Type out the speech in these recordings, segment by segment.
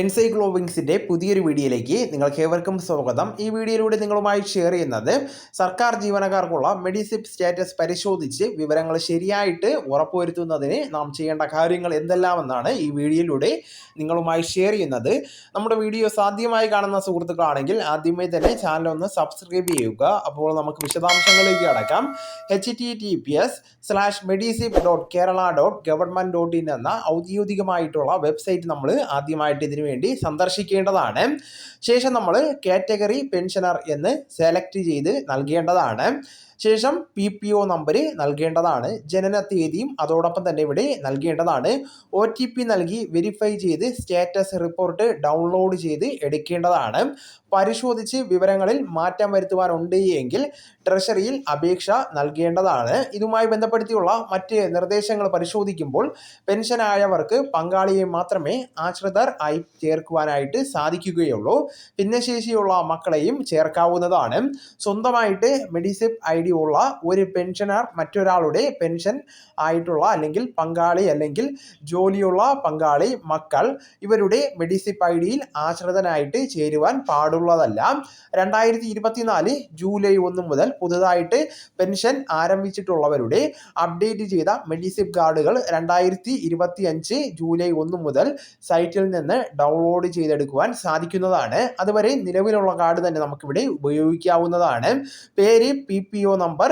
എൻസൈക്ലോവിങ്സിന്റെ പുതിയൊരു വീഡിയോയിലേക്ക് നിങ്ങൾക്ക് ഏവർക്കും സ്വാഗതം. ഈ വീഡിയോയിലൂടെ നിങ്ങളുമായി ഷെയർ ചെയ്യുന്നത് സർക്കാർ ജീവനക്കാർക്കുള്ള മെഡിസിപ്പ് സ്റ്റാറ്റസ് പരിശോധിച്ച് വിവരങ്ങൾ ശരിയായിട്ട് ഉറപ്പുവരുത്തുന്നതിന് നാം ചെയ്യേണ്ട കാര്യങ്ങൾ എന്തെല്ലാമെന്നാണ് ഈ വീഡിയോയിലൂടെ നിങ്ങളുമായി ഷെയർ ചെയ്യുന്നത്. നമ്മുടെ വീഡിയോ സാധ്യമായി കാണുന്ന സുഹൃത്തുക്കളാണെങ്കിൽ ആദ്യമേ തന്നെ ചാനൽ ഒന്ന് സബ്സ്ക്രൈബ് ചെയ്യുക. അപ്പോൾ നമുക്ക് വിശദാംശങ്ങളിലേക്ക് അടക്കാം H T T P S slash medisep dot Kerala dot government dot in എന്ന ഔദ്യോഗികമായിട്ടുള്ള വെബ്സൈറ്റ് നമ്മൾ ആദ്യമായിട്ട് ഇതിന് വേണ്ടി സന്ദർശിക്കേണ്ടതാണ്. ശേഷം നമ്മൾ കാറ്റഗറി പെൻഷനർ എന്ന് സെലക്ട് ചെയ്ത് നൽകേണ്ടതാണ്. ശേഷം പി പി ഒ നമ്പർ നൽകേണ്ടതാണ്. ജനന തീയതിയും അതോടൊപ്പം തന്നെ ഇവിടെ നൽകേണ്ടതാണ്. ഒ ടി പി നൽകി വെരിഫൈ ചെയ്ത് സ്റ്റാറ്റസ് റിപ്പോർട്ട് ഡൗൺലോഡ് ചെയ്ത് എടുക്കേണ്ടതാണ്. പരിശോധിച്ച് വിവരങ്ങളിൽ മാറ്റം വരുത്തുവാനുണ്ട് എങ്കിൽ ട്രഷറിയിൽ അപേക്ഷ നൽകേണ്ടതാണ്. ഇതുമായി ബന്ധപ്പെടുത്തിയുള്ള മറ്റ് നിർദ്ദേശങ്ങൾ പരിശോധിക്കുമ്പോൾ പെൻഷനായവർക്ക് പങ്കാളിയെ മാത്രമേ ആശ്രിതർ ആയി ചേർക്കുവാനായിട്ട് സാധിക്കുകയുള്ളൂ. ഭിന്നശേഷിയുള്ള മക്കളെയും ചേർക്കാവുന്നതാണ്. സ്വന്തമായിട്ട് മെഡിസിപ്പ് ഐ ഡി ഉള്ള ഒരു പെൻഷനർ മറ്റൊരാളുടെ പെൻഷൻ ആയിട്ടുള്ള അല്ലെങ്കിൽ പങ്കാളി അല്ലെങ്കിൽ ജോലിയുള്ള പങ്കാളി മക്കൾ ഇവരുടെ മെഡിസിപ്പ് ഐ ഡിയിൽ ആശ്രിതനായിട്ട് ചേരുവാൻ പാടുള്ളതല്ല. രണ്ടായിരത്തി ഇരുപത്തിനാല് ജൂലൈ ഒന്ന് മുതൽ പുതുതായിട്ട് പെൻഷൻ ആരംഭിച്ചിട്ടുള്ളവരുടെ അപ്ഡേറ്റ് ചെയ്ത മെഡിസിപ്പ് കാർഡുകൾ രണ്ടായിരത്തി ഇരുപത്തി അഞ്ച് ജൂലൈ ഒന്ന് മുതൽ സൈറ്റിൽ നിന്ന് ഡൗൺലോഡ് ചെയ്തെടുക്കുവാൻ സാധിക്കുന്നതാണ്. അതുവരെ നിലവിലുള്ള കാർഡ് തന്നെ നമുക്കിവിടെ ഉപയോഗിക്കാവുന്നതാണ്. പേര് P P O number.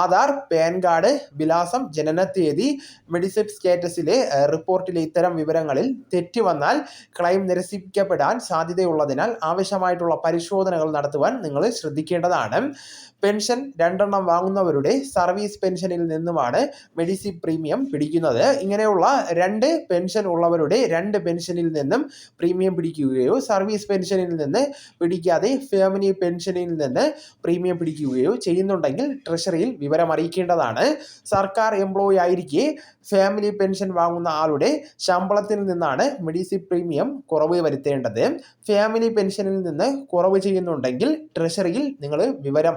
Aadhaar PAN card വിലാസം ജനന തീയതി മെഡിസിപ്പ് സ്റ്റേറ്റസിലെ റിപ്പോർട്ടിലെ ഇത്തരം വിവരങ്ങളിൽ തെറ്റ് വന്നാൽ ക്ലെയിം നിരസിക്കപ്പെടാൻ സാധ്യതയുള്ളതിനാൽ ആവശ്യമായിട്ടുള്ള പരിശോധനകൾ നടത്തുവാൻ നിങ്ങൾ ശ്രദ്ധിക്കേണ്ടതാണ്. പെൻഷൻ രണ്ടെണ്ണം വാങ്ങുന്നവരുടെ സർവീസ് പെൻഷനിൽ നിന്നുമാണ് മെഡിസി പ്രീമിയം പിടിക്കുന്നത്. ഇങ്ങനെയുള്ള രണ്ട് പെൻഷൻ ഉള്ളവരുടെ രണ്ട് പെൻഷനിൽ നിന്നും പ്രീമിയം പിടിക്കുകയോ സർവീസ് പെൻഷനിൽ നിന്ന് പിടിക്കാതെ ഫാമിലി പെൻഷനിൽ നിന്ന് പ്രീമിയം പിടിക്കുകയോ ചെയ്യുന്നുണ്ടെങ്കിൽ ട്രഷറിയിൽ വിവരം അറിയിക്കേണ്ടതാണ് സർക്കാർ എംപ്ലോയി ആയിരിക്കെ ഫാമിലി പെൻഷൻ വാങ്ങുന്ന ആളുടെ ശമ്പളത്തിൽ നിന്നാണ് മെഡിസി പ്രീമിയം കുറവ് വരുത്തേണ്ടത്. ഫാമിലി പെൻഷനിൽ നിന്ന് കുറവ് ചെയ്യുന്നുണ്ടെങ്കിൽ ട്രഷറിയിൽ നിങ്ങൾ വിവരം